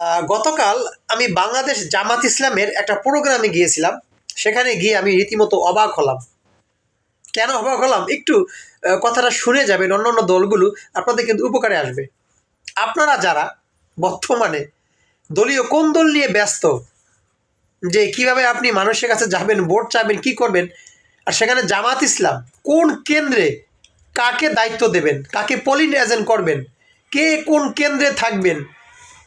গতকাল আমি বাংলাদেশ জামাত ইসলামের একটা প্রোগ্রামে গিয়েছিলাম। সেখানে গিয়ে আমি রীতিমতো অবাক হলাম। কেন অবাক হলাম? একটু কথাটা শুনে যাবেন অন্য অন্য দলগুলো, আপনাদের কিন্তু উপকারে আসবে। আপনারা যারা বর্তমানে দলীয় কোন দল নিয়ে ব্যস্ত, যে কীভাবে আপনি মানুষের কাছে যাবেন, ভোট চাবেন, কি করবেন, আর সেখানে জামাত ইসলাম কোন কেন্দ্রে কাকে দায়িত্ব দেবেন, কাকে পলিন করবেন, কে কোন কেন্দ্রে থাকবেন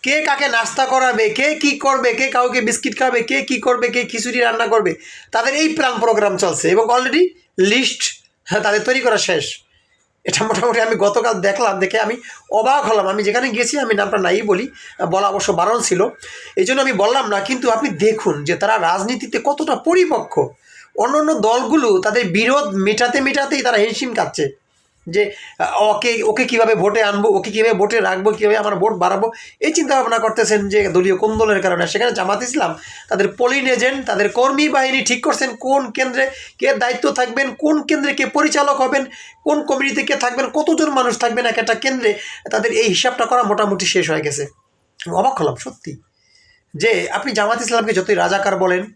কে কাকে নাস্তা করাবে, কে কি করবে, কে কাউকে বিস্কিট খাবে কে কি করবে, কে খিচুড়ি রান্না করবে, তাদের এই প্ল্যান প্রোগ্রাম চলছে এবং অলরেডি লিস্ট তাদের তৈরি করা শেষ। এটা মোটামুটি আমি গতকাল দেখলাম, দেখে আমি অবাক হলাম। আমি যেখানে গেছি আমি নামটা নাই বলি, বলা অবশ্য বারণ ছিল। এই জন্য আমি বললাম না, কিন্তু আপনি দেখুন যে তারা রাজনীতিতে কতটা পরিপক্ক। অন্য অন্য দলগুলো তাদের বিরোধ মেটাতে, মেটাতেই তারা হিমশিম খাচ্ছে। যে ওকে ওকে কীভাবে ভোটে আনব, ওকে কীভাবে ভোটে রাখব, কীভাবে আমার ভোট বাড়াবো, এই চিন্তা ভাবনা করতেছেন যে দলীয় কোন দলের কারণে? সেখানে জামাত ইসলাম, তাদের পোলিং এজেন্ট তাদের কর্মী বাহিনী ঠিক করছেন কোন কেন্দ্রে কে দায়িত্ব থাকবেন, কোন কেন্দ্রে কে পরিচালক হবেন, কোন কমিটিতে কে থাকবেন, কতজন মানুষ থাকবেন এক একটা কেন্দ্রে, তাদের এই হিসাবটা করা মোটামুটি শেষ হয়ে গেছে। অবাক হলাম, সত্যি। যে, আপনি জামাত ইসলামকে যতই রাজাকার বলেন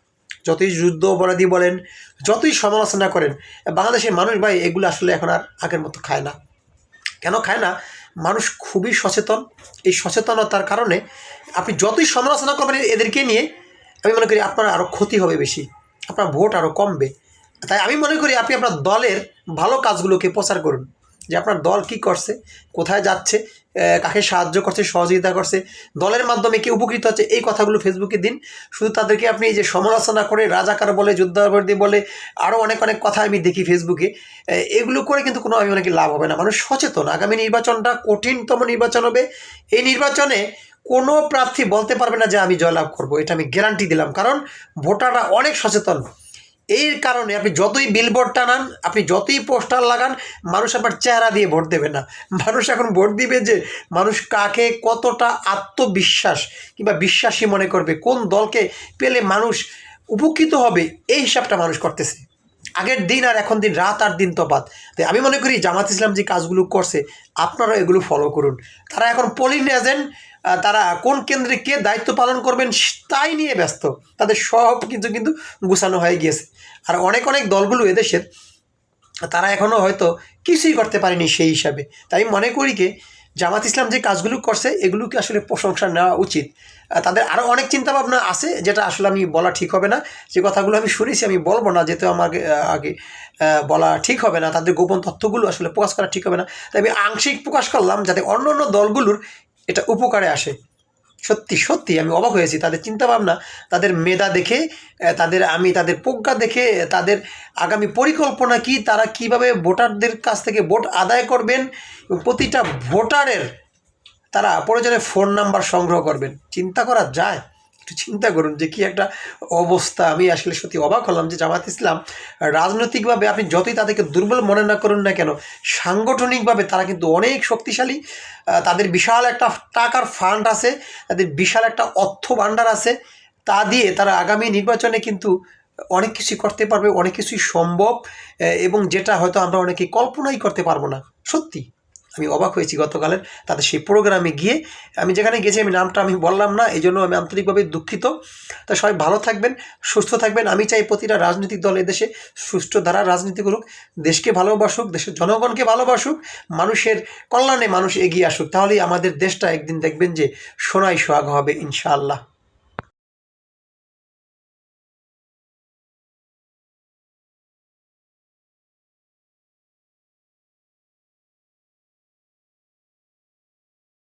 যতই যুদ্ধ অপরাধী বলেন, যতই সমালোচনা করেন, বাংলাদেশের মানুষ ভাই এগুলো আসলে এখন আর আগের মতো খায় না। কেন খায় না? মানুষ খুবই সচেতন। এই সচেতনতার কারণে আপনি যতই সমালোচনা করবেন এদেরকে নিয়ে, আমি মনে করি আপনার আরও ক্ষতি হবে বেশি, আপনার ভোট আরও কমবে। তাই আমি মনে করি আপনি আপনার দলের ভালো কাজগুলোকে প্রচার করুন। যে আপনার দল কি করছে, কোথায় যাচ্ছে কাকে সাহায্য করছে, সহযোগিতা করছে, দলের মাধ্যমে কে উপকৃত হচ্ছে, এই কথাগুলো ফেসবুকে দিন। শুধু তাদেরকে আপনি যে সমালোচনা করে, রাজাকার বলে যুদ্ধাবর্দী বলে আরও অনেক অনেক কথা আমি দেখি ফেসবুকে এগুলো করে কিন্তু কোনো আমি অনেকে লাভ হবে না। মানুষ সচেতন। আগামী নির্বাচনটা কঠিনতম নির্বাচন হবে। এই নির্বাচনে কোনো প্রার্থী বলতে পারবে না যে আমি জয়লাভ করব। এটা আমি গ্যারান্টি দিলাম। কারণ ভোটাররা অনেক সচেতন। এর কারণে আপনি যতই বিলবোর্ড টানান, আপনি যতই পোস্টার লাগান, মানুষ আপনার চেহারা দিয়ে ভোট দেবে না। মানুষ এখন ভোট দিবে যে মানুষ কাকে কতটা আত্মবিশ্বাস কিংবা বিশ্বাসী মনে করবে, কোন দলকে পেলে মানুষ উপকৃত হবে, এই হিসাবটা মানুষ করতেছে। আগের দিন আর এখন দিন, রাত আর দিন তফাত তাই আমি মনে করি জামাত ইসলাম যে কাজগুলো করছে আপনারা এগুলো ফলো করুন। তারা এখন পোলিং এজেন্ট তারা কোন কেন্দ্রে কে দায়িত্ব পালন করবেন তাই নিয়ে ব্যস্ত। তাদের সব কিছু কিন্তু গুছানো হয়ে গিয়েছে। আর অনেক অনেক দলগুলো এদেশের, তারা এখনও হয়তো কিছুই করতে পারেনি সেই হিসাবে। তাই মনে করি কি, জামাত ইসলাম যে কাজগুলো করছে, এগুলোকে আসলে প্রশংসা নেওয়া উচিত। তাদের আরও অনেক চিন্তাভাবনা আছে, যেটা আসলে আমি বলা ঠিক হবে না। যে কথাগুলো আমি শুনেছি, আমি বলব না যেহেতু আমাকে আগে বলা ঠিক হবে না। তাদের গোপন তথ্যগুলো আসলে প্রকাশ করা ঠিক হবে না। তাই আমি আংশিক প্রকাশ করলাম, যাতে অন্য অন্য দলগুলোর এটা উপকারে আসে। সত্যি সত্যি আমি অবাক হয়েছি। তাদের চিন্তা ভাবনা তাদের মেধা দেখে তাদের আমি, তাদের প্রজ্ঞা দেখে, তাদের আগামী পরিকল্পনা কি, তারা কীভাবে ভোটারদের কাছ থেকে ভোট আদায় করবেন প্রতিটা ভোটারের তারা প্রয়োজনে ফোন নাম্বার সংগ্রহ করবেন। চিন্তা করা যায়। একটু চিন্তা করুন যে কি একটা অবস্থা। আমি আসলে সত্যি অবাক হলাম যে জামাত ইসলাম রাজনৈতিকভাবে আপনি যতই তাদেরকে দুর্বল মনে না করুন না কেন, সাংগঠনিকভাবে তারা কিন্তু অনেক শক্তিশালী। তাদের বিশাল একটা টাকার ফান্ড আছে, তাদের বিশাল একটা অর্থ ভাণ্ডার আছে। তা দিয়ে তারা আগামী নির্বাচনে কিন্তু অনেক কিছুই করতে পারবে, অনেক কিছুই সম্ভব। এবং যেটা হয়তো আমরা অনেকে কল্পনাই করতে পারব না। সত্যি। আমি অবাক হয়েছি গতকালের তাদের সেই প্রোগ্রামে গিয়ে। আমি যেখানে গেছি, আমি নামটা আমি বললাম না এই জন্য আমি আন্তরিকভাবে দুঃখিত। তা সবাই ভালো থাকবেন, সুস্থ থাকবেন। আমি চাই প্রতিটা রাজনৈতিক দল এদেশে সুষ্ঠু ধারা রাজনীতি করুক, দেশকে ভালোবাসুক, দেশের জনগণকে ভালোবাসুক, মানুষের কল্যাণে মানুষ এগিয়ে আসুক। তাহলেই আমাদের দেশটা একদিন দেখবেন যে সোনায় সোহাগ হবে, ইনশাআল্লাহ।